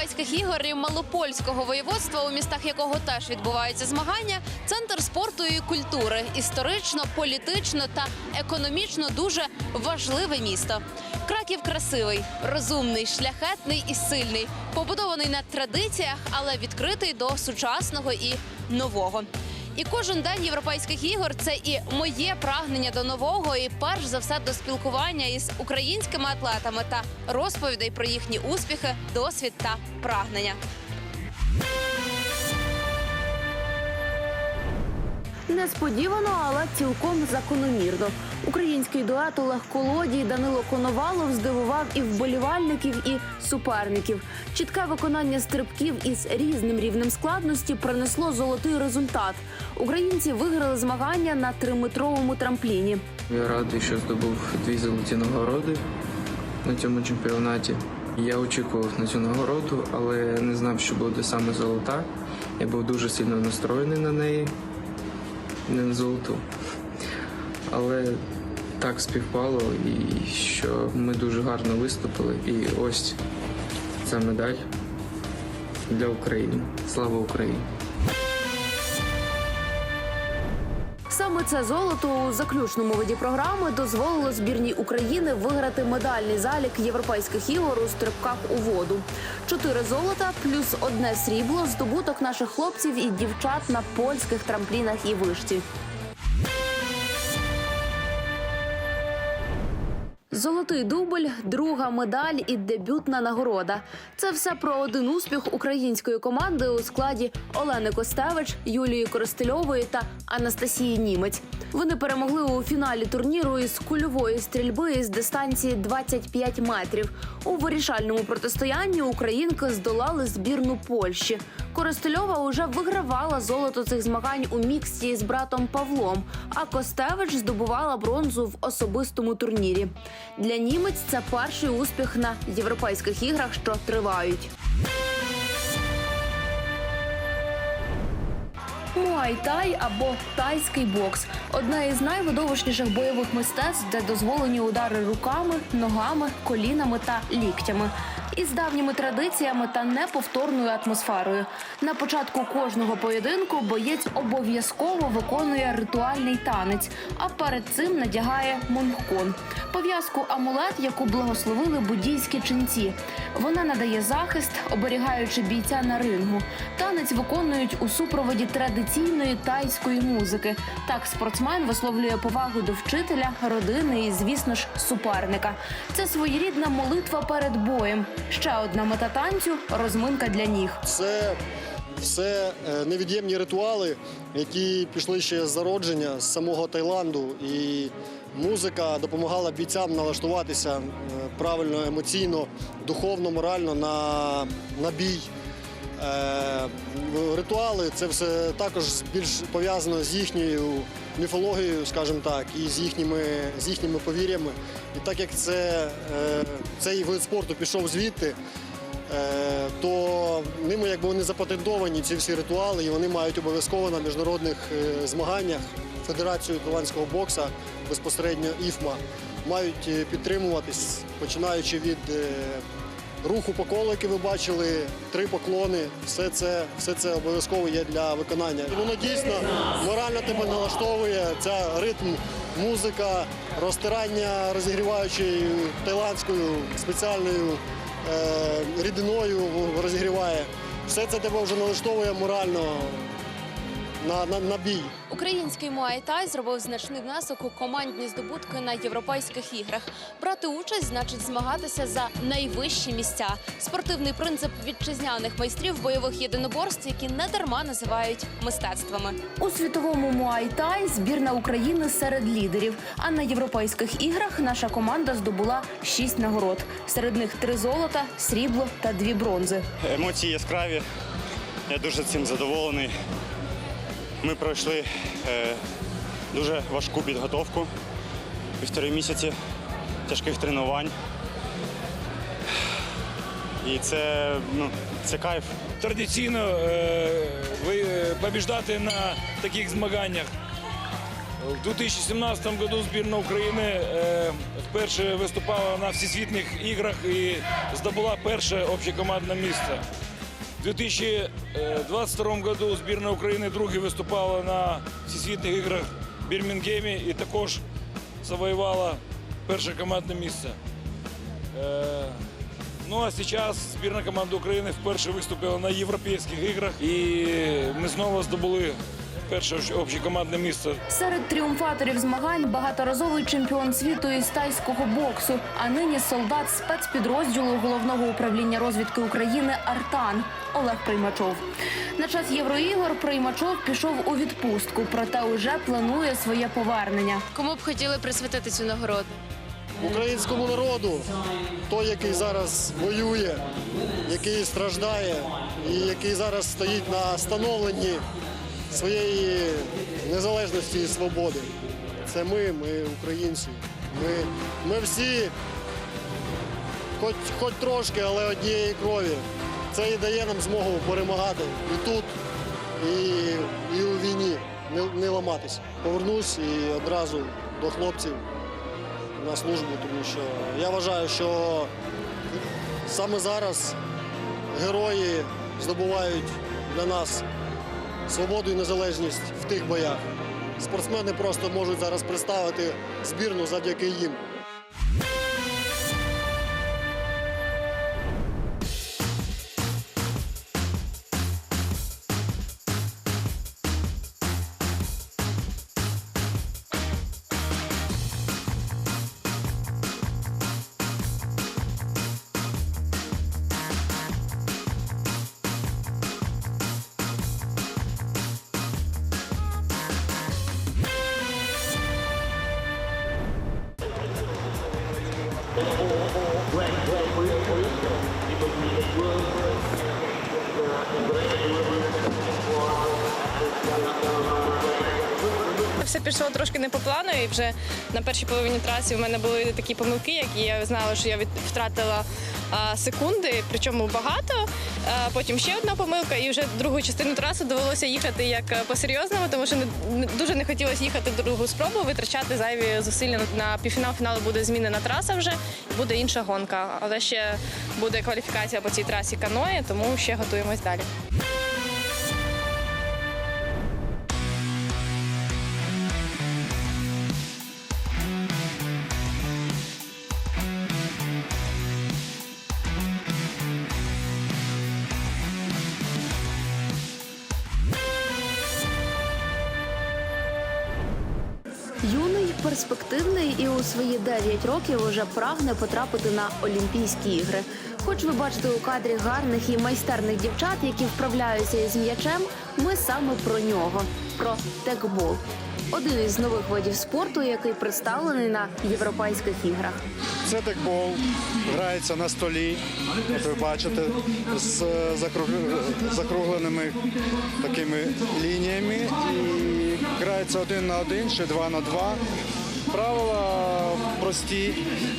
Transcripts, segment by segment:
Європейських ігор і Малопольського воєводства, у містах якого теж відбуваються змагання, центр спорту і культури, історично, політично та економічно дуже важливе місто. Краків красивий, розумний, шляхетний і сильний, побудований на традиціях, але відкритий до сучасного і нового. І кожен день європейських ігор це і моє прагнення до нового, і перш за все до спілкування із українськими атлетами та розповідей про їхні успіхи, досвід та прагнення. Несподівано, але цілком закономірно. Український дует Олег Колодій Данило Коновалов здивував і вболівальників, і суперників. Чітке виконання стрибків із різним рівнем складності принесло золотий результат. Українці виграли змагання на триметровому трампліні. Я радий, що здобув дві золоті нагороди на цьому чемпіонаті. Я очікував на цю нагороду, але не знав, що буде саме золота. Я був дуже сильно настроєний на неї, не на золоту. Але так співпало, і що ми дуже гарно виступили. І ось ця медаль для України. Слава Україні! Саме це золото у заключному виді програми дозволило збірній України виграти медальний залік європейських ігор у стрибках у воду. Чотири золота плюс одне срібло здобуток наших хлопців і дівчат на польських трамплінах і вишці. Золотий дубль, друга медаль і дебютна нагорода. Це все про один успіх української команди у складі Олени Костевич, Юлії Коростельової та Анастасії Німець. Вони перемогли у фіналі турніру із кульової стрільби із дистанції 25 метрів. У вирішальному протистоянні українки здолали збірну Польщі. Коростельова уже вигравала золото цих змагань у міксті з братом Павлом. А Костевич здобувала бронзу в особистому турнірі. Для німець це перший успіх на європейських іграх, що тривають. Муай-тай або тайський бокс одне із найвидовищніших бойових мистецтв, де дозволені удари руками, ногами, колінами та ліктями. Із давніми традиціями та неповторною атмосферою. На початку кожного поєдинку боєць обов'язково виконує ритуальний танець, а перед цим надягає монхкон пов'язку амулет, яку благословили буддійські ченці. Вона надає захист, оберігаючи бійця на рингу. Танець виконують у супроводі традиційної тайської музики. Так спортсмен висловлює повагу до вчителя, родини і, звісно ж, суперника. Це своєрідна молитва перед боєм. Ще одна мета танцю розминка для ніг. Це все е, невід'ємні ритуали, які пішли ще з зародження з самого Таїланду. І музика допомагала бійцям налаштуватися е, правильно, емоційно, духовно, морально на, на бій. Е, Ритуали це все також більш пов'язано з їхньою міфологією, скажімо так, і з їхніми, з їхніми повір'ями. І так як це, е, цей вид спорту пішов звідти, то ними якби вони запатентовані ці всі ритуали, і вони мають обов'язково на міжнародних змаганнях Федерацію голландського бокса безпосередньо ІФМА мають е, підтримуватись, починаючи від е, руху по колу, який ви бачили, три поклони. Все це, все це обов'язково є для виконання. Воно дійсно морально тебе налаштовує. Ця ритм, музика, розтирання розігріваючою таїландською спеціальною е, рідиною розігріває. Все це тебе вже налаштовує морально на, на, на бій. Український муай-тай зробив значний внесок у командні здобутки на європейських іграх. Брати участь значить змагатися за найвищі місця. Спортивний принцип вітчизняних майстрів бойових єдиноборств, які не дарма називають мистецтвами. У світовому муай-тай збірна України серед лідерів. А на європейських іграх наша команда здобула шість нагород. Серед них три золота, срібло та дві бронзи. Емоції яскраві. Я дуже цим задоволений. Ми пройшли е, дуже важку підготовку, півтори місяці тяжких тренувань. І це, ну, це кайф. традиційно е, ви- е, побіждати на таких змаганнях. В 2017 году сборная Украины э, вперше виступала на всесвітніх іграх і здобула перше общекомандне місце. В 2022 году збірна України друге виступала на всесвітніх іграх в Бірмінгемі і також завоювала перше командне місце. Е, Ну а зараз збірна команда України вперше виступила на європейських іграх і ми знову здобули перше общекомандне місце Серед тріумфаторів змагань багаторазовий чемпіон світу із тайського боксу, а нині солдат спецпідрозділу головного управління розвідки України Артан Олег Приймачов. На час євроігор Приймачов пішов у відпустку, проте уже планує своє повернення. Кому б хотіли присвятити цю нагороду? Українському народу, той, який зараз воює, який страждає і який зараз стоїть на становленні своєї незалежності і свободи. Це ми, ми українці. Ми, ми всі, хоч, хоч трошки, але однієї крові. Це і дає нам змогу перемагати і тут, і, і у війні, не, не ламатися. Повернусь і одразу до хлопців на службу, тому що я вважаю, що саме зараз герої здобувають для нас свободу і незалежність в тих боях. Спортсмени просто можуть зараз представити збірну завдяки їм. Все пішло трошки не по плану, і вже на першій половині траси в мене були такі помилки, які я знала, що я втратила секунди, причому багато. Потім ще одна помилка, і вже другу частину траси довелося їхати як е, по-серйозному, тому що не, дуже не хотілося їхати другу спробу, витрачати зайві зусилля на, на півфінал фіналу буде змінена траса вже, буде інша гонка. Але ще буде кваліфікація по цій трасі каної, тому ще готуємось далі. Перспективний і у свої 9 років уже прагне потрапити на Олімпійські ігри. Хоч ви бачите у кадрі гарних і майстерних дівчат, які вправляються із м'ячем, ми саме про нього, про текбол. Один із нових видів спорту, який представлений на європейських іграх. Це текбол, грається на столі, як ви бачите, з закруг- закругленими такими лініями. І грається один на один чи два на два. Правила прості.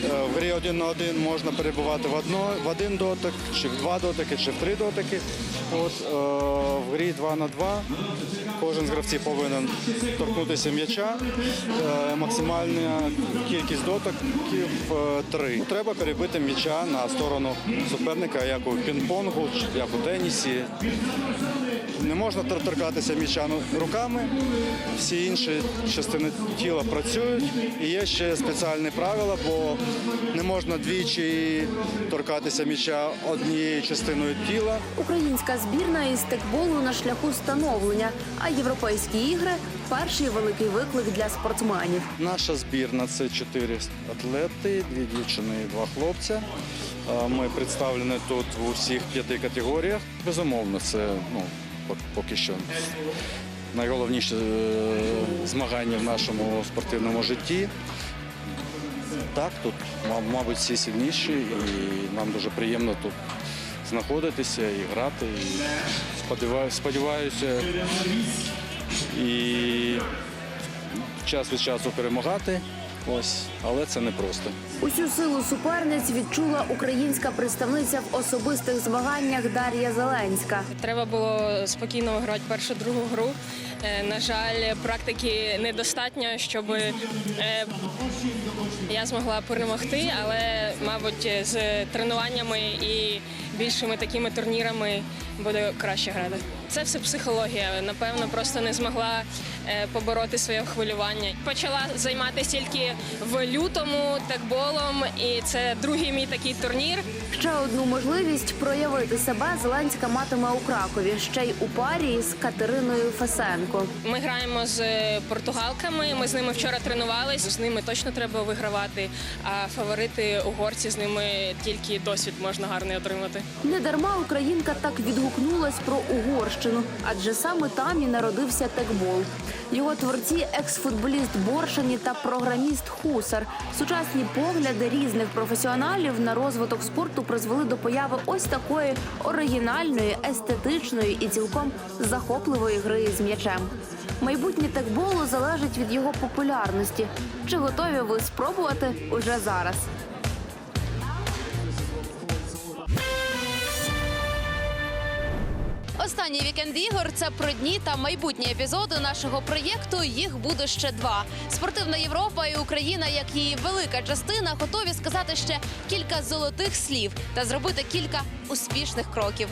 Е, В грі один на один можна перебувати в, одно, в один дотик, чи в два дотики, чи в три дотики. От, е, в грі два на два кожен з гравців повинен торкнутися м'яча. Е, максимальна кількість дотиків е, три. Треба перебити м'яча на сторону суперника, як у пінг-понгу, як у тенісі. Не можна торкатися м'яча ну, руками, всі інші частини тіла працюють. І є ще спеціальні правила, бо не можна двічі торкатися м'яча однією частиною тіла. Українська збірна із текболу на шляху становлення, а європейські ігри перший великий виклик для спортсменів. Наша збірна це чотири атлети, дві дівчини і два хлопця. Ми представлені тут в усіх п'яти категоріях. Безумовно, це ну, поки що найголовніші е, змагання в нашому спортивному житті. Так, тут, мабуть, всі сильніші, і нам дуже приємно тут знаходитися і грати. І сподіваюся і час від часу перемагати Ось, але це не просто. Усю силу суперниць відчула українська представниця в особистих змаганнях Дар'я Зеленська. Треба було спокійно виграти першу другу гру. Е, На жаль, практики недостатньо, щоб е, я змогла перемогти, але, мабуть, з тренуваннями і більшими такими турнірами буде краще грати. Це все психологія. Напевно, просто не змогла е, побороти своє хвилювання. Почала займатися тільки в лютому такболом, і це другий мій такий турнір. Ще одну можливість проявити себе Зеленська матиме у Кракові, ще й у парі з Катериною Фесенко. Ми граємо з португалками. Ми з ними вчора тренувалися. З ними точно треба вигравати. А фаворити угорці з ними тільки досвід можна гарний отримати. Не дарма українка так відгукнулась про Угорщину, адже саме там і народився текбол. Його творці екс-футболіст Боршані та програміст Хусар. Сучасні погляди різних професіоналів на розвиток спорту призвели до появи ось такої оригінальної, естетичної і цілком захопливої гри з м'ячем. Майбутнє текболу залежить від його популярності. Чи готові ви спробувати уже зараз? Останній вікенд ігор це про дні та майбутні епізоди нашого проєкту. Їх буде ще два. Спортивна Європа і Україна, як її велика частина, готові сказати ще кілька золотих слів та зробити кілька успішних кроків.